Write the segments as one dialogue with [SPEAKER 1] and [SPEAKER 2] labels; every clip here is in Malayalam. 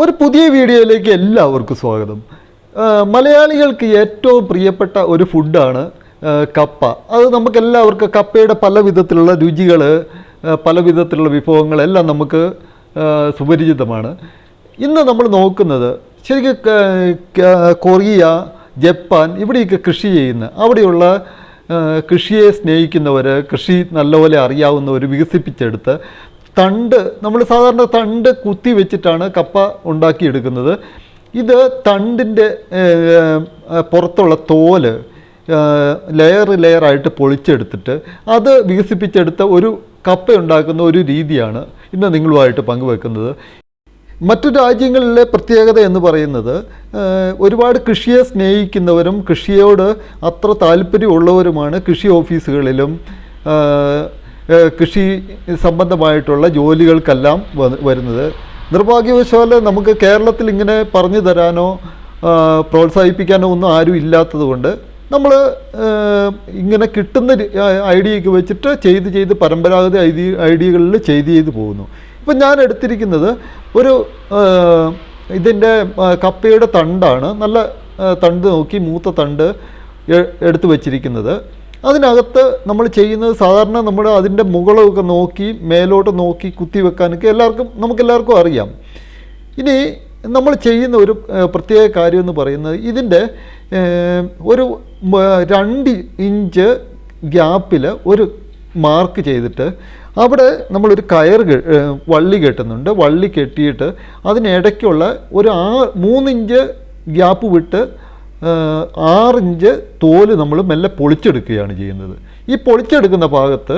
[SPEAKER 1] ഒരു പുതിയ വീഡിയോയിലേക്ക് എല്ലാവർക്കും സ്വാഗതം. മലയാളികൾക്ക് ഏറ്റവും പ്രിയപ്പെട്ട ഒരു ഫുഡാണ് കപ്പ. അത് നമുക്ക് എല്ലാവർക്കും കപ്പയുടെ പല വിധത്തിലുള്ള രുചികൾ പല വിധത്തിലുള്ള വിഭവങ്ങളെല്ലാം നമുക്ക് സുപരിചിതമാണ്. ഇന്ന് നമ്മൾ നോക്കുന്നത് ശരിക്കും കൊറിയ ജപ്പാൻ ഇവിടെയൊക്കെ കൃഷി ചെയ്യുന്ന അവിടെയുള്ള കൃഷിയെ സ്നേഹിക്കുന്നവർ കൃഷി നല്ലപോലെ അറിയാവുന്നവർ വികസിപ്പിച്ചെടുത്ത് തണ്ട് നമ്മൾ സാധാരണ തണ്ട് കുത്തി വെച്ചിട്ടാണ് കപ്പ ഉണ്ടാക്കിയെടുക്കുന്നത്. ഇത് തണ്ടിന്റെ പുറത്തുള്ള തോൽ ലെയർ ലെയറായിട്ട് പൊളിച്ചെടുത്തിട്ട് അത് വികസിപ്പിച്ചെടുത്ത ഒരു കപ്പ ഉണ്ടാക്കുന്ന ഒരു രീതിയാണ് ഇന്ന് നിങ്ങളുമായിട്ട് പങ്കുവെക്കുന്നത്. മറ്റു രാജ്യങ്ങളിലെ പ്രത്യേകത എന്ന് പറയുന്നത് ഒരുപാട് കൃഷിയെ സ്നേഹിക്കുന്നവരും കൃഷിയോട് അത്ര താല്പര്യമുള്ളവരുമാണ് കൃഷി ഓഫീസുകളിലും കൃഷി സംബന്ധമായിട്ടുള്ള ജോലികൾക്കെല്ലാം വരുന്നത്. നിർഭാഗ്യവശാൽ നമുക്ക് കേരളത്തിൽ ഇങ്ങനെ പറഞ്ഞു തരാനോ പ്രോത്സാഹിപ്പിക്കാനോ ഒന്നും ആരും ഇല്ലാത്തതുകൊണ്ട് നമ്മൾ ഇങ്ങനെ കിട്ടുന്ന ഐഡിയയൊക്കെ വെച്ചിട്ട് ചെയ്ത് ചെയ്ത് പരമ്പരാഗത ഐഡിയ ഐഡിയകളിൽ ചെയ്ത് ചെയ്ത് പോകുന്നു. ഇപ്പം ഞാൻ എടുത്തിരിക്കുന്നത് ഒരു ഇതിന്റെ കപ്പയുടെ തണ്ടാണ്. നല്ല തണ്ട് നോക്കി മൂത്ത തണ്ട് എടുത്തു വച്ചിരിക്കുന്നത്. അതിനകത്ത് നമ്മൾ ചെയ്യുന്നത് സാധാരണ നമ്മൾ അതിന്റെ മുകളൊക്കെ നോക്കി മേലോട്ട് നോക്കി കുത്തി വെക്കാനൊക്കെ എല്ലാവർക്കും നമുക്കെല്ലാവർക്കും അറിയാം. ഇനി നമ്മൾ ചെയ്യുന്ന ഒരു പ്രത്യേക കാര്യം എന്ന് പറയുന്നത് ഇതിന്റെ ഒരു രണ്ട് ഇഞ്ച് ഗ്യാപ്പിൽ ഒരു മാർക്ക് ചെയ്തിട്ട് അവിടെ നമ്മളൊരു കയർ വള്ളി കെട്ടുന്നുണ്ട്. വള്ളി കെട്ടിയിട്ട് അതിനിടയ്ക്കുള്ള ഒരു ആ മൂന്നിഞ്ച് ഗ്യാപ്പ് വിട്ട് ആറിഞ്ച് തോൽ നമ്മൾ മെല്ലെ പൊളിച്ചെടുക്കുകയാണ് ചെയ്യുന്നത്. ഈ പൊളിച്ചെടുക്കുന്ന ഭാഗത്ത്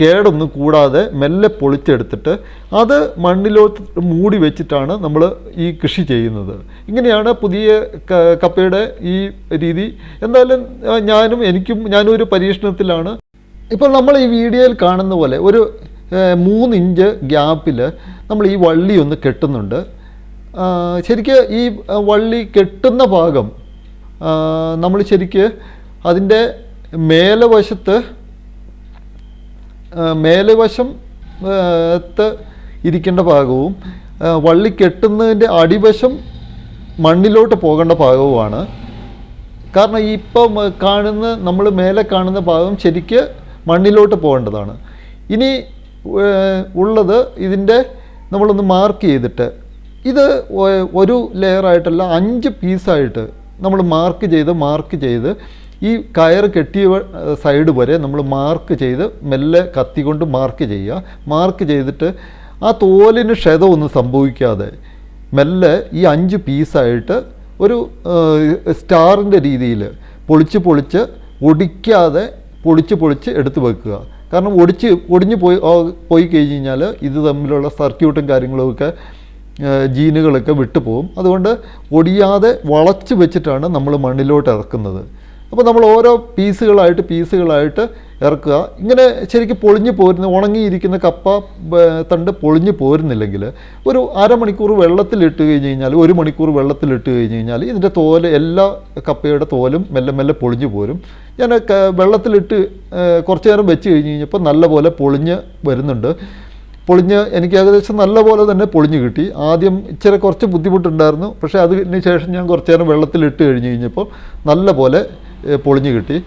[SPEAKER 1] കേടൊന്നും കൂടാതെ മെല്ലെ പൊളിച്ചെടുത്തിട്ട് അത് മണ്ണിലോട്ട് മൂടി വെച്ചിട്ടാണ് നമ്മൾ ഈ കൃഷി ചെയ്യുന്നത്. ഇങ്ങനെയാണ് പുതിയ കപ്പയുടെ ഈ രീതി. എന്തായാലും ഞാനും എനിക്കും ഞാനും ഒരു പരീക്ഷണത്തിലാണ്. ഇപ്പോൾ നമ്മൾ ഈ വീഡിയോയിൽ കാണുന്ന പോലെ ഒരു മൂന്നിഞ്ച് ഗ്യാപ്പിൽ നമ്മൾ ഈ വള്ളി ഒന്ന് കെട്ടുന്നുണ്ട്. ശരിക്ക് ഈ വള്ളി കെട്ടുന്ന ഭാഗം നമ്മൾ ശരിക്ക് അതിന്റെ മേലവശത്ത് മേലവശം ത്ത് ഇരിക്കേണ്ട ഭാഗവും വള്ളി കെട്ടുന്നതിന്റെ അടിവശം മണ്ണിലോട്ട് പോകേണ്ട ഭാഗവുമാണ്. കാരണം ഇപ്പം കാണുന്ന നമ്മൾ മേലെ കാണുന്ന ഭാഗം ശരിക്ക് മണ്ണിലോട്ട് പോകേണ്ടതാണ്. ഇനി ഉള്ളത് ഇതിന്റെ നമ്മളൊന്ന് മാർക്ക് ചെയ്തിട്ട് ഇത് ഒരു ലെയറായിട്ടല്ല അഞ്ച് പീസായിട്ട് നമ്മൾ മാർക്ക് ചെയ്ത് മാർക്ക് ചെയ്ത് ഈ കയർ കെട്ടിയ സൈഡ് വരെ നമ്മൾ മാർക്ക് ചെയ്ത് മെല്ലെ കത്തി കൊണ്ട് മാർക്ക് ചെയ്യുക. മാർക്ക് ചെയ്തിട്ട് ആ തോലിന് ക്ഷതമൊന്നും സംഭവിക്കാതെ മെല്ലെ ഈ അഞ്ച് പീസായിട്ട് ഒരു സ്റ്റാറിന്റെ രീതിയിൽ പൊളിച്ച് പൊളിച്ച് ഒടിക്കാതെ പൊളിച്ച് പൊളിച്ച് എടുത്തു വെക്കുക. കാരണം ഒടിച്ച് ഒടിഞ്ഞ് പോയി പോയി കഴിഞ്ഞ് കഴിഞ്ഞാൽ ഇത് തമ്മിലുള്ള സർക്യൂട്ടും കാര്യങ്ങളും ഒക്കെ ഏഹ്, ജീനുകളൊക്കെ വിട്ടുപോകും അതുകൊണ്ട് ഒടിയാതെ വളച്ച് വെച്ചിട്ടാണ് നമ്മൾ മണ്ണിലോട്ട് ഇറക്കുന്നത്. അപ്പോൾ നമ്മൾ ഓരോ പീസുകളായിട്ട് പീസുകളായിട്ട് ഇറക്കുക. ഇങ്ങനെ ശരിക്കും പൊളിഞ്ഞു പോരുന്ന ഉണങ്ങിയിരിക്കുന്ന കപ്പ തണ്ട് പൊളിഞ്ഞു പോരുന്നില്ലെങ്കിൽ ഒരു അരമണിക്കൂർ വെള്ളത്തിലിട്ട് കഴിഞ്ഞ് കഴിഞ്ഞാൽ ഒരു മണിക്കൂർ വെള്ളത്തിലിട്ട് കഴിഞ്ഞ് കഴിഞ്ഞാൽ ഇതിന്റെ തോൽ എല്ലാ കപ്പയുടെ തോലും മെല്ലെ മെല്ലെ പൊളിഞ്ഞു പോരും. ഞാൻ വെള്ളത്തിലിട്ട് കുറച്ച് നേരം വെച്ച് കഴിഞ്ഞ് കഴിഞ്ഞപ്പോൾ നല്ലപോലെ പൊളിഞ്ഞ് വരുന്നുണ്ട്. പൊളിഞ്ഞ് എനിക്ക് ഏകദേശം നല്ലപോലെ തന്നെ പൊളിഞ്ഞ് കിട്ടി. ആദ്യം ഇച്ചിരി കുറച്ച് ബുദ്ധിമുട്ടുണ്ടായിരുന്നു. പക്ഷേ അതിന് ശേഷം ഞാൻ കുറച്ച് നേരം വെള്ളത്തിലിട്ട് കഴിഞ്ഞ് കഴിഞ്ഞപ്പോൾ നല്ല പോലെ പൊളിഞ്ഞ് കിട്ടി.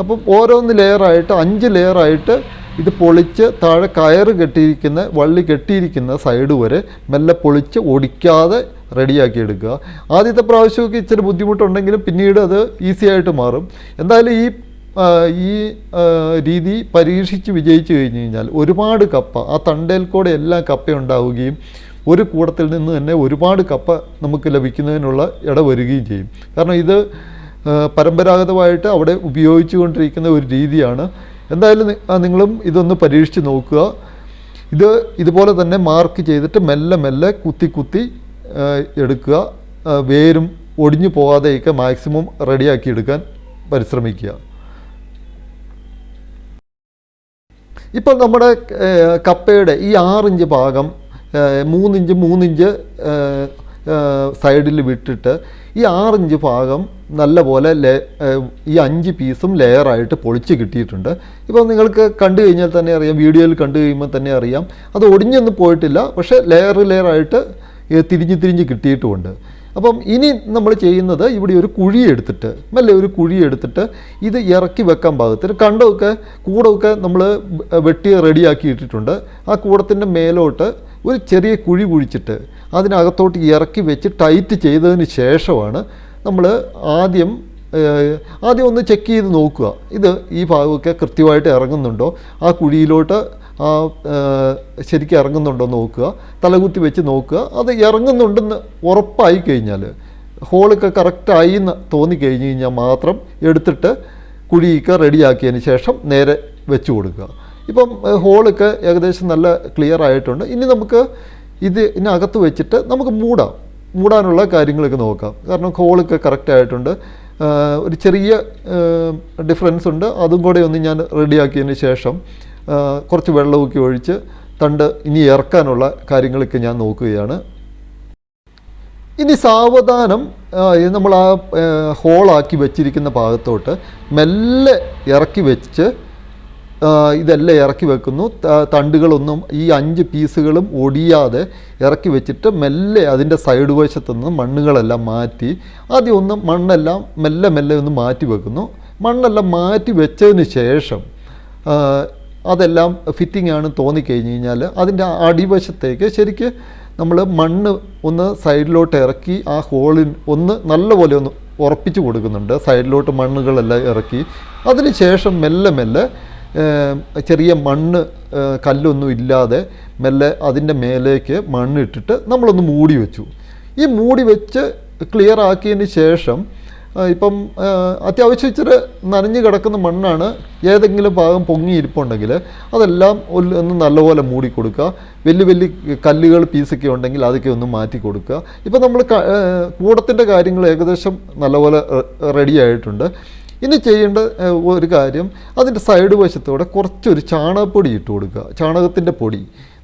[SPEAKER 1] അപ്പം ഓരോന്ന് ലെയറായിട്ട് അഞ്ച് ലെയറായിട്ട് ഇത് പൊളിച്ച് താഴെ കയറ് കെട്ടിയിരിക്കുന്ന വള്ളി കെട്ടിയിരിക്കുന്ന സൈഡ് വരെ മെല്ലെ പൊളിച്ച് ഒടിക്കാതെ റെഡിയാക്കി എടുക്കുക. ആദ്യത്തെ പ്രാവശ്യമൊക്കെ ഇച്ചിരി ബുദ്ധിമുട്ടുണ്ടെങ്കിലും പിന്നീട് അത് ഈസി ആയിട്ട് മാറും. എന്തായാലും ഈ ഈ രീതി പരീക്ഷിച്ച് വിജയിച്ചു കഴിഞ്ഞു കഴിഞ്ഞാൽ ഒരുപാട് കപ്പ ആ തണ്ടേൽ കൂടെ എല്ലാം കപ്പ ഉണ്ടാവുകയും ഒരു കൂടത്തിൽ നിന്ന് തന്നെ ഒരുപാട് കപ്പ നമുക്ക് ലഭിക്കുന്നതിനുള്ള ഇട വരികയും ചെയ്യും. കാരണം ഇത് പരമ്പരാഗതമായിട്ട് അവിടെ ഉപയോഗിച്ചു കൊണ്ടിരിക്കുന്ന ഒരു രീതിയാണ്. എന്തായാലും നിങ്ങളും ഇതൊന്ന് പരീക്ഷിച്ച് നോക്കുക. ഇത് ഇതുപോലെ തന്നെ മാർക്ക് ചെയ്തിട്ട് മെല്ലെ മെല്ലെ കുത്തി കുത്തി എടുക്കുക. വേരും ഒടിഞ്ഞു പോകാതെയൊക്കെ മാക്സിമം റെഡിയാക്കി എടുക്കാൻ പരിശ്രമിക്കുക. ഇപ്പോൾ നമ്മുടെ കപ്പയുടെ ഈ ആറിഞ്ച് ഭാഗം മൂന്നിഞ്ച് മൂന്നിഞ്ച് സൈഡിൽ വിട്ടിട്ട് ഈ ആറിഞ്ച് ഭാഗം നല്ലപോലെ ലേ ഈ അഞ്ച് പീസും ലെയറായിട്ട് പൊളിച്ച് കിട്ടിയിട്ടുണ്ട്. ഇപ്പോൾ നിങ്ങൾക്ക് കണ്ടു കഴിഞ്ഞാൽ തന്നെ അറിയാം വീഡിയോയിൽ കണ്ടു കഴിയുമ്പോൾ തന്നെ അറിയാം. അത് ഒടിഞ്ഞൊന്നും പോയിട്ടില്ല പക്ഷേ ലെയർ ലെയറായിട്ട് തിരിഞ്ഞ് തിരിഞ്ഞ് കിട്ടിയിട്ടുമുണ്ട്. അപ്പം ഇനി നമ്മൾ ചെയ്യുന്നത് ഇവിടെ ഒരു കുഴി എടുത്തിട്ട് അല്ലെ? ഒരു കുഴി എടുത്തിട്ട് ഇത് ഇറക്കി വെക്കാൻ പാകത്തിന് കണ്ടമൊക്കെ കൂടമൊക്കെ നമ്മൾ വെട്ടി റെഡിയാക്കി ഇട്ടിട്ടുണ്ട്. ആ കൂടത്തിന്റെ മേലോട്ട് ഒരു ചെറിയ കുഴി കുഴിച്ചിട്ട് അതിനകത്തോട്ട് ഇറക്കി വെച്ച് ടൈറ്റ് ചെയ്തതിന് ശേഷമാണ് നമ്മൾ ആദ്യം ആദ്യം ഒന്ന് ചെക്ക് ചെയ്ത് നോക്കുക. ഇത് ഈ ഭാഗമൊക്കെ കൃത്യമായിട്ട് ഇറങ്ങുന്നുണ്ടോ? ആ കുഴിയിലോട്ട് ആ ശരിക്കും ഇറങ്ങുന്നുണ്ടോ നോക്കുക. തലകുത്തി വെച്ച് നോക്കുക. അത് ഇറങ്ങുന്നുണ്ടെന്ന് ഉറപ്പായി കഴിഞ്ഞാൽ ഹോളൊക്കെ കറക്റ്റായി എന്ന് തോന്നിക്കഴിഞ്ഞ് കഴിഞ്ഞാൽ മാത്രം എടുത്തിട്ട് കുഴിയൊക്കെ റെഡിയാക്കിയതിന് ശേഷം നേരെ വെച്ച് കൊടുക്കുക. ഇപ്പം ഹോളൊക്കെ ഏകദേശം നല്ല ക്ലിയർ ആയിട്ടുണ്ട്. ഇനി നമുക്ക് ഇത് ഇതിനകത്ത് വെച്ചിട്ട് നമുക്ക് മൂടാം. മൂടാനുള്ള കാര്യങ്ങളൊക്കെ നോക്കാം. കാരണം ഹോളൊക്കെ കറക്റ്റ് ആയിട്ടുണ്ട്. ഒരു ചെറിയ ഡിഫറൻസ് ഉണ്ട്. അതും കൂടെ ഒന്ന് ഞാൻ റെഡിയാക്കിയതിന് ശേഷം കുറച്ച് വെള്ളമൊക്കെ ഒഴിച്ച് തണ്ട് ഇനി ഇറക്കാനുള്ള കാര്യങ്ങളൊക്കെ ഞാൻ നോക്കുകയാണ്. ഇനി സാവധാനം നമ്മൾ ആ ഹോളാക്കി വെച്ചിരിക്കുന്ന ഭാഗത്തോട്ട് മെല്ലെ ഇറക്കി വെച്ച് ഇതെല്ലാം ഇറക്കി വെക്കുന്നു. തണ്ടുകളൊന്നും ഈ അഞ്ച് പീസുകളും ഒടിയാതെ ഇറക്കി വെച്ചിട്ട് മെല്ലെ അതിന്റെ സൈഡ് വശത്തു നിന്ന് മണ്ണുകളെല്ലാം മാറ്റി ആദ്യം ഒന്ന് മണ്ണെല്ലാം മെല്ലെ മെല്ലെ ഒന്ന് മാറ്റി വെക്കുന്നു. മണ്ണെല്ലാം മാറ്റി വെച്ചതിന് ശേഷം അതെല്ലാം ഫിറ്റിംഗ് ആണ് തോന്നിക്കഴിഞ്ഞ് കഴിഞ്ഞാൽ അതിന്റെ അടിവശത്തേക്ക് ശരിക്ക് നമ്മൾ മണ്ണ് ഒന്ന് സൈഡിലോട്ട് ഇറക്കി ആ ഹോളിൻ ഒന്ന് നല്ലപോലെ ഒന്ന് ഉറപ്പിച്ച് കൊടുക്കുന്നുണ്ട്. സൈഡിലോട്ട് മണ്ണുകളെല്ലാം ഇറക്കി. അതിന് ശേഷം മെല്ലെ മെല്ലെ ചെറിയ മണ്ണ് കല്ലൊന്നും ഇല്ലാതെ മെല്ലെ അതിന്റെ മേലേക്ക് മണ്ണിട്ടിട്ട് നമ്മളൊന്ന് മൂടി വെച്ചു. ഈ മൂടി വെച്ച് ക്ലിയർ ആക്കിയതിന് ശേഷം ഇപ്പം അത്യാവശ്യം ഇച്ചിരി നനഞ്ഞു കിടക്കുന്ന മണ്ണാണ് ഏതെങ്കിലും ഭാഗം പൊങ്ങിയിരിപ്പുണ്ടെങ്കിൽ അതെല്ലാം ഒന്ന് നല്ലപോലെ മൂടി കൊടുക്കുക. വലിയ വലിയ കല്ലുകൾ പീസൊക്കെ ഉണ്ടെങ്കിൽ അതൊക്കെ ഒന്ന് മാറ്റി കൊടുക്കുക. ഇപ്പം നമ്മൾ കൂടത്തിന്റെ കാര്യങ്ങൾ ഏകദേശം നല്ലപോലെ റെഡി ആയിട്ടുണ്ട്. ഇനി ചെയ്യേണ്ട ഒരു കാര്യം അതിന്റെ സൈഡ് വശത്തൂടെ കുറച്ചൊരു ചാണകപ്പൊടി ഇട്ട് കൊടുക്കുക. ചാണകത്തിന്റെ പൊടി.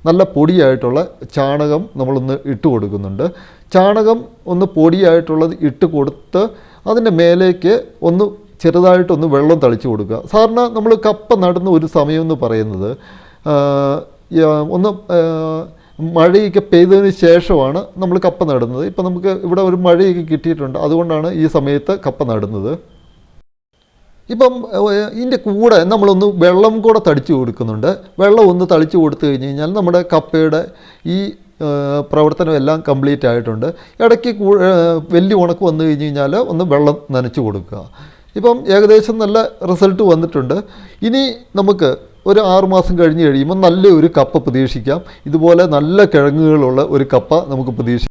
[SPEAKER 1] നല്ല പൊടിയായിട്ടുള്ള ചാണകം നമ്മളൊന്ന് ഇട്ട് കൊടുക്കുന്നുണ്ട്. ചാണകം ഒന്ന് പൊടിയായിട്ടുള്ളത് ഇട്ട് കൊടുത്ത് അതിന്റെ മേലേക്ക് ഒന്ന് ചെറുതായിട്ടൊന്ന് വെള്ളം തളിച്ചു കൊടുക്കുക. സാറിന് നമ്മൾ കപ്പ നടുന്ന ഒരു സമയം എന്ന് പറയുന്നത് ഒന്ന് മഴയൊക്കെ പെയ്തതിന് ശേഷമാണ് നമ്മൾ കപ്പ നടുന്നത്. ഇപ്പം നമുക്ക് ഇവിടെ ഒരു മഴയൊക്കെ കിട്ടിയിട്ടുണ്ട്. അതുകൊണ്ടാണ് ഈ സമയത്ത് കപ്പ നടുന്നത്. ഇപ്പം ഇതിന്റെ കൂടെ നമ്മളൊന്ന് വെള്ളം കൂടെ തളിച്ചു കൊടുക്കുന്നുണ്ട്. വെള്ളം ഒന്ന് തളിച്ചു കൊടുത്തു കഴിഞ്ഞ് കഴിഞ്ഞാൽ നമ്മുടെ കപ്പയുടെ ഈ പ്രവർത്തനം എല്ലാം കംപ്ലീറ്റ് ആയിട്ടുണ്ട്. ഇടയ്ക്ക് വലിയ ഉണക്ക് വന്നു കഴിഞ്ഞ് കഴിഞ്ഞാൽ ഒന്ന് വെള്ളം നനച്ചു കൊടുക്കുക. ഇപ്പം ഏകദേശം നല്ല റിസൾട്ട് വന്നിട്ടുണ്ട്. ഇനി നമുക്ക് ഒരു ആറുമാസം കഴിഞ്ഞ് കഴിയുമ്പോൾ നല്ല ഒരു കപ്പ പ്രതീക്ഷിക്കാം. ഇതുപോലെ നല്ല കിഴങ്ങുകളുള്ള ഒരു കപ്പ നമുക്ക് പ്രതീക്ഷിക്കാം.